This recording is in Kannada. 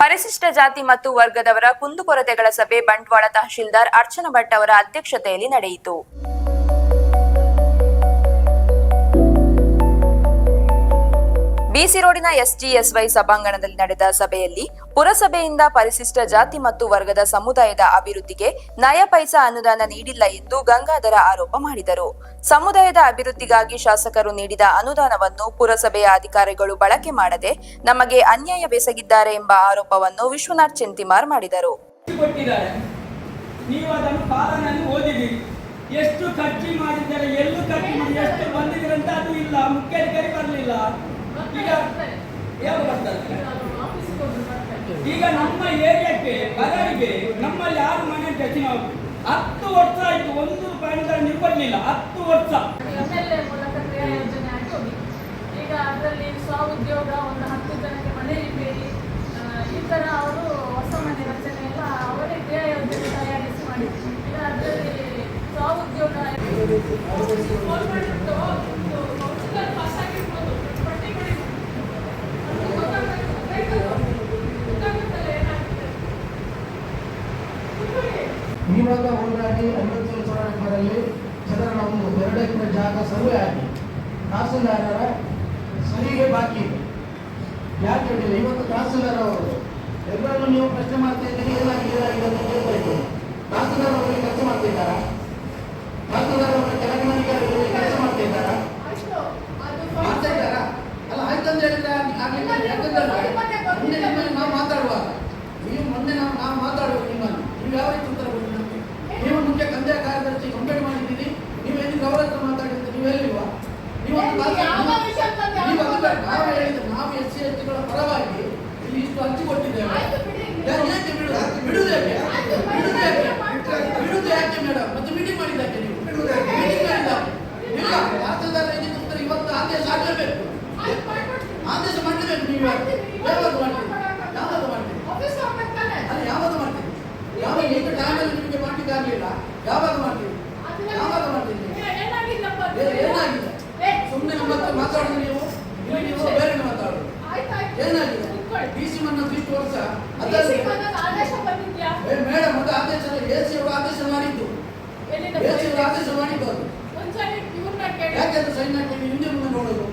ಪರಿಶಿಷ್ಟ ಜಾತಿ ಮತ್ತು ವರ್ಗದವರ ಕುಂದುಕೊರತೆಗಳ ಸಭೆ ಬಂಟ್ವಾಳ ತಹಶೀಲ್ದಾರ್ ಅರ್ಚನ ಭಟ್ ಅವರ ಅಧ್ಯಕ್ಷತೆಯಲ್ಲಿ ನಡೆಯಿತು. ಬಿಸಿ ರೋಡಿನ ಎಸ್ಜಿಎಸ್ವೈ ಸಭಾಂಗಣದಲ್ಲಿ ನಡೆದ ಸಭೆಯಲ್ಲಿ ಪುರಸಭೆಯಿಂದ ಪರಿಶಿಷ್ಟ ಜಾತಿ ಮತ್ತು ವರ್ಗದ ಸಮುದಾಯದ ಅಭಿವೃದ್ಧಿಗೆ ನಯ ಪೈಸಾ ಅನುದಾನ ನೀಡಿಲ್ಲ ಎಂದು ಗಂಗಾಧರ ಆರೋಪ ಮಾಡಿದರು. ಸಮುದಾಯದ ಅಭಿವೃದ್ಧಿಗಾಗಿ ಶಾಸಕರು ನೀಡಿದ ಅನುದಾನವನ್ನು ಪುರಸಭೆಯ ಅಧಿಕಾರಿಗಳು ಬಳಕೆ ಮಾಡದೆ ನಮಗೆ ಅನ್ಯಾಯ ಬೆಸಗಿದ್ದಾರೆ ಎಂಬ ಆರೋಪವನ್ನು ವಿಶ್ವನಾಥ್ ಚಿಂತಿಮಾರ್ ಮಾಡಿದರು. ಎಷ್ಟು ಖರ್ಚು ಮಾಡಿದ್ದಾರೆ, ಎಲ್ಲೂ ಖರ್ಚು ಮಾಡಿ ಎಷ್ಟು ಬಂದಿದ್ರಂತ ಅದು ಇಲ್ಲ. ಮುಖ್ಯಾಧಿಕಾರಿ ಬರಲಿಲ್ಲ ಯಾರು ಬರ್ತಾರೆ ಈಗ ನಮ್ಮ ಏರಿಯಾಕ್ಕೆ, ಬದಲಿಗೆ ನಮ್ಮಲ್ಲಿ ಯಾರು ಮನೆ ಹೆಚ್ಚಿನ ಹತ್ತು ವರ್ಷ ಆಯ್ತು, ಒಂದು ರೂಪಾಯಿ ನೀವು ಕೊಡ್ಲಿಲ್ಲ ಹತ್ತು ವರ್ಷ. ಈಗ ಅದರಲ್ಲಿ ಸ್ವಉದ್ಯೋಗ, ಒಂದು ಹತ್ತು ಜನಕ್ಕೆ ಮನೆ ರಿಪೇರಿ ಈ ಥರ ಅವರು ಹೊಸ ಮನೆ ರಚನೆ ಎಲ್ಲ ಅವರೇ ಕ್ರಿಯಾ ಯೋಜನೆ ತಯಾರಿಸಿ ಮಾಡಿದ್ರು. ಈಗ ಅದರಲ್ಲಿ ಸ್ವಉದ್ಯೋಗ ಇವಾಗ ಹೋರಾಡಿ ಸಾವಿರ ಚೌರಾಟದಲ್ಲಿ ಚದರ ಒಂದು ಎರಡು ಎಕರೆ ಜಾಗ ಸರ್ವೆ ಆಗಿ. ತಹಸೀಲ್ದಾರರ ಸರಿಗೆ ಬಾಕಿ ಇದೆ. ಯಾಕೆ ಇವತ್ತು ತಹಸೀಲ್ದಾರ್ ಅವರು. ಎಲ್ಲರನ್ನು ನೀವು ಪ್ರಶ್ನೆ ಮಾಡ್ತಾ ಇದ್ದೀರಿ ಏನಾಗಿದೆ ಏನಾಗಿದೆ ಅಂತ ಕೇಳ್ತಾ ತಹಸೀಲ್ದಾರ್ ಯಾವಾಗ ಮಾಡ್ತೀವಿ ಯಾವಾಗ ಮಾಡ್ತೀವಿ ಏನಾಗಿಲ್ಲ ಸುಮ್ಮನೆ ಮತ್ತೆ ಮಾತಾಡಿದ್ರೆ ನೀವು ನೀವು ಬೇರೆ ಮಾತಾಡೋದು ಏನಾಗಿದೆ ಡಿ ಸಿ ಮನ್ನ ಇಷ್ಟು ವರ್ಷ ಮೇಡಮ್ ಅದು ಆದೇಶ ಎ ಸಿ ಅವರು ಆದೇಶ ಮಾಡಿದ್ದು ಎ ಸಿ ಅವರು ಆದೇಶ ಮಾಡಿದ್ದು ಅದು ಯಾಕೆಂದ್ರೆ ಸೈನ್ ಹಾಕಿ ಹಿಂದೆ ಮುಂದೆ ನೋಡೋದು